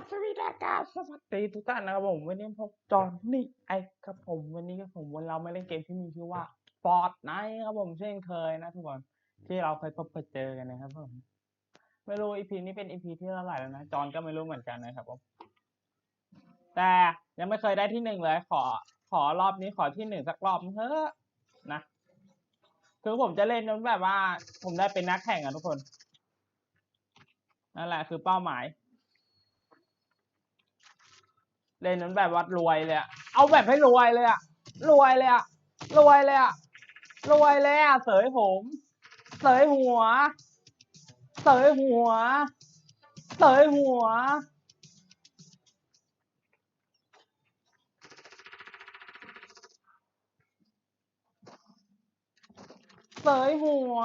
บสวีดากราบสวัสดีทุกท่านนะครับผมวันนี้พบจอห์นนี่ไอครับผมวันนี้ครับผมวันเราไม่เล่นเกมที่มีชื่อว่า Fortnite ครับผมเช่นเคยนะทุกคนที่เราเคยพบเคยเจอกันนะครับผมไม่รู้อีพีนี้เป็นอีพีที่เท่าไหร่แล้วนะจอห์นก็ไม่รู้เหมือนกันนะครับผมแต่ยังไม่เคยได้ที่หนึ่งเลย ขอ ขอรอบนี้ขอที่หนึ่งสักรอบเถอะนะคือผมจะเล่นจนแบบว่า ผมได้เป็นนักแข่งอะทุกคนนั่นแหละคือเป้าหมาย เล่นนั้นแบบว่ารวยเลยอะเอาแบบให้รวยเลยอะรวยเลยอะรวยเลยอะรวยเลยอะเสยผมเสยหัวเสยหัวเสยหัวเสยหัว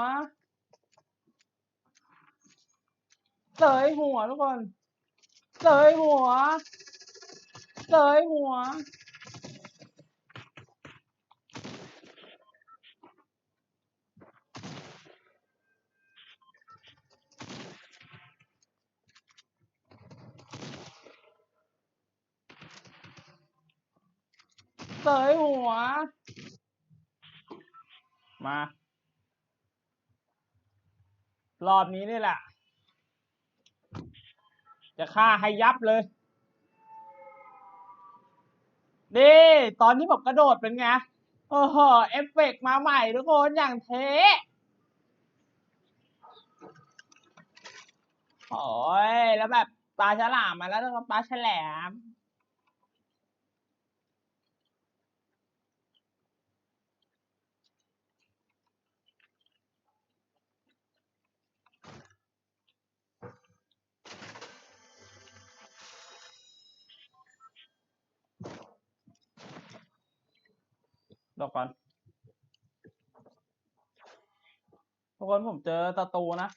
เสยหัวทุกคนเสยหัว เสยหัว เสยหัว มา รอบนี้นี่แหละ จะฆ่าให้ยับเลย นี่ ตอนที่ผมกระโดดเป็นไง โอ้โห เอฟเฟกต์มาใหม่ทุกคนอย่างเทโอ้ย แล้วแบบปลาฉลามมาแล้วก็ปลาแฉลาม อกก่อนทุกคนผมเจอศัตรูนะ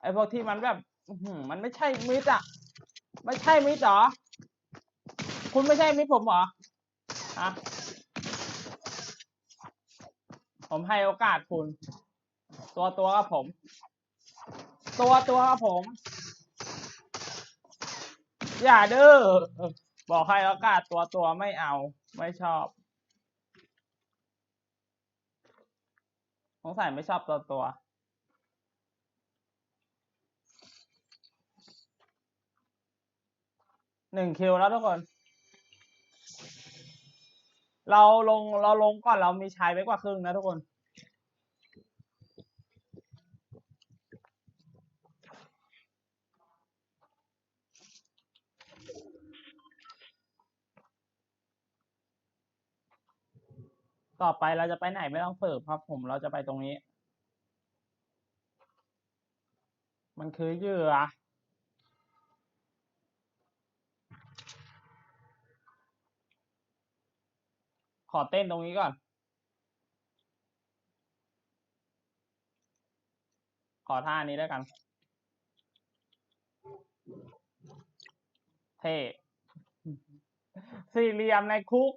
ไอพวกที่มันแบบมันไม่ใช่มิดอะ ไม่ใช่มิดหรอ คุณไม่ใช่มิดผมหรอฮะผมให้โอกาสคุณ ตัวตัวกับผม ตัวตัวกับผม อย่าดื้อบอกให้โอกาสตัวตัวไม่เอา ไม่ชอบ สงสัยไม่ชอบตัวตัว หนึ่งคิวแล้วทุกคน เราลงเราลงก่อนเรามีชายไปกว่าครึ่งนะทุกคน ต่อไปเราจะไปไหนไม่ต้องเสิร์ฟครับผมเราจะไปตรงนี้ มันคือเหยื่อขอเต้นตรงนี้ก่อน ขอท่านี้แล้วกัน เท่สี่เหลี่ยมในคุก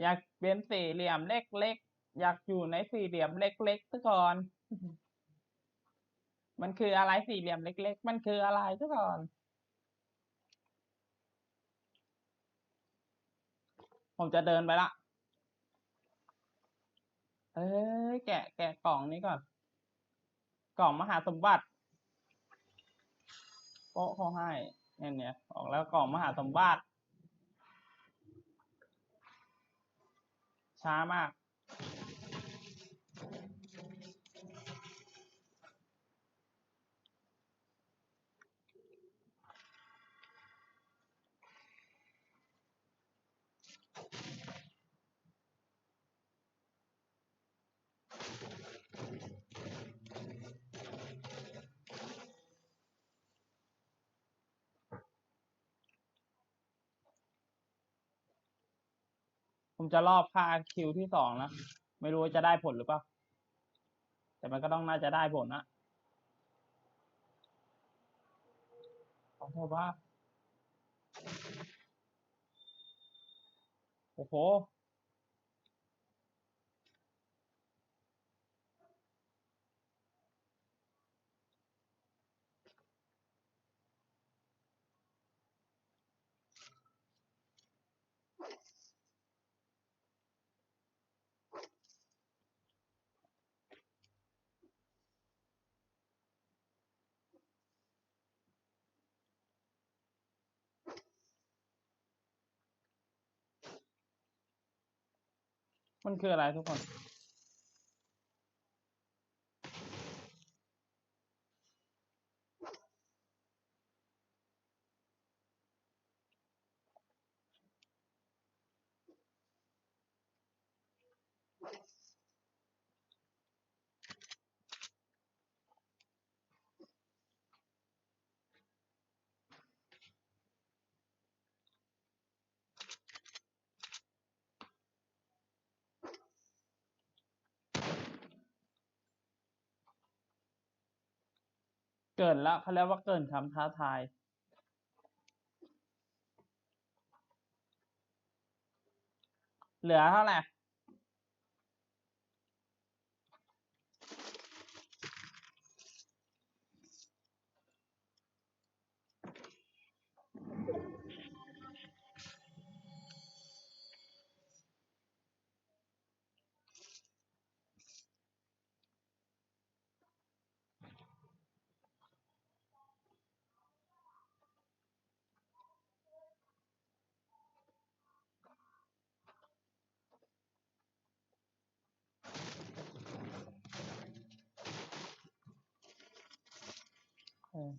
อยากเป็นสี่เหลี่ยมเล็กๆ อยากอยู่ในสี่เหลี่ยมเล็กๆทุกคนมันคืออะไรสี่เหลี่ยมเล็ก ๆ มันคืออะไรทุกคนผมจะเดินไปละ เอ้ยแกะแกะกล่องนี้ก่อน กล่องมหาสมบัติโป๊ะเขาให้เนี่ยเนี่ยออกแล้วกล่องมหาสมบัติ ช้ามาก ผมจะรอบค่าคิวที่สองนะ ไม่รู้ว่าจะได้ผลหรือเปล่า แต่มันก็ต้องน่าจะได้ผลนะขอโทษว่า โอ้โห มันคืออะไรทุกคน เกินละเขาเรียกว่าเกินคำท้าทาย เหลือเท่าไหร่ เออ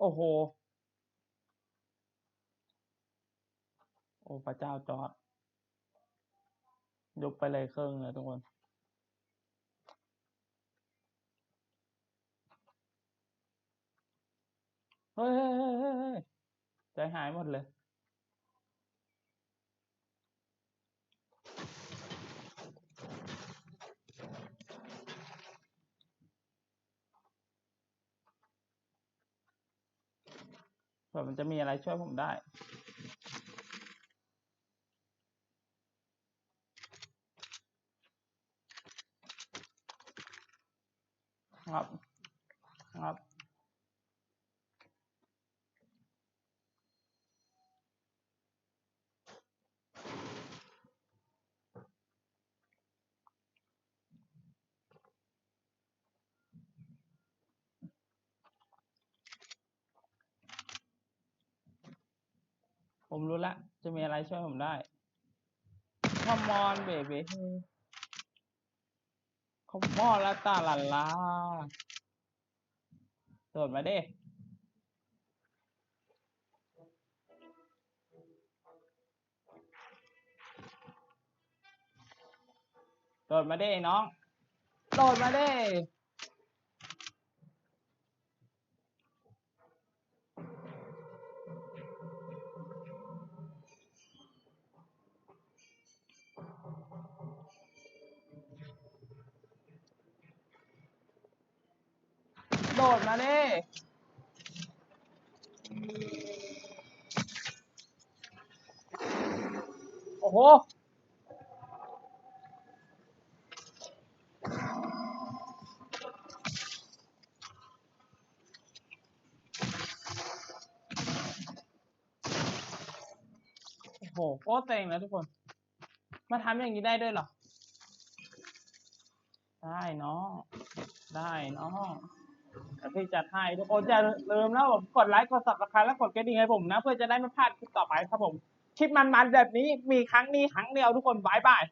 โอ้โห โอ้พระเจ้าจอดยกไปเลยเครื่องเลยทุกคน เฮ้ยเฮ้ยเฮ้ยใจหายหมดเลย เผื่อมันจะมีอะไรช่วยผมได้ ครับ ครับ ผมรู้ละจะมีอะไรช่วยผมได้ Come on baby Come on ละตาลันลาโดดมาเดิโดดมาเดิน้อง โดดมาเดิ โดดมาดิโอ้โห โอ้โหโคตรเต็งนะทุกคน มาทำอย่างนี้ได้ด้วยเหรอ ได้เน้องได้เน้องแต่ พี่จัดให้ทุกคนอย่าลืมนะผมกดไลค์กดซับสไครต์และกดกระดิ่งให้ผมนะ เพื่อจะได้ไม่พลาดคลิปต่อไปครับผมคลิปมันๆแบบนี้มีครั้งนี้ครั้งเดียวทุกคนบายบาย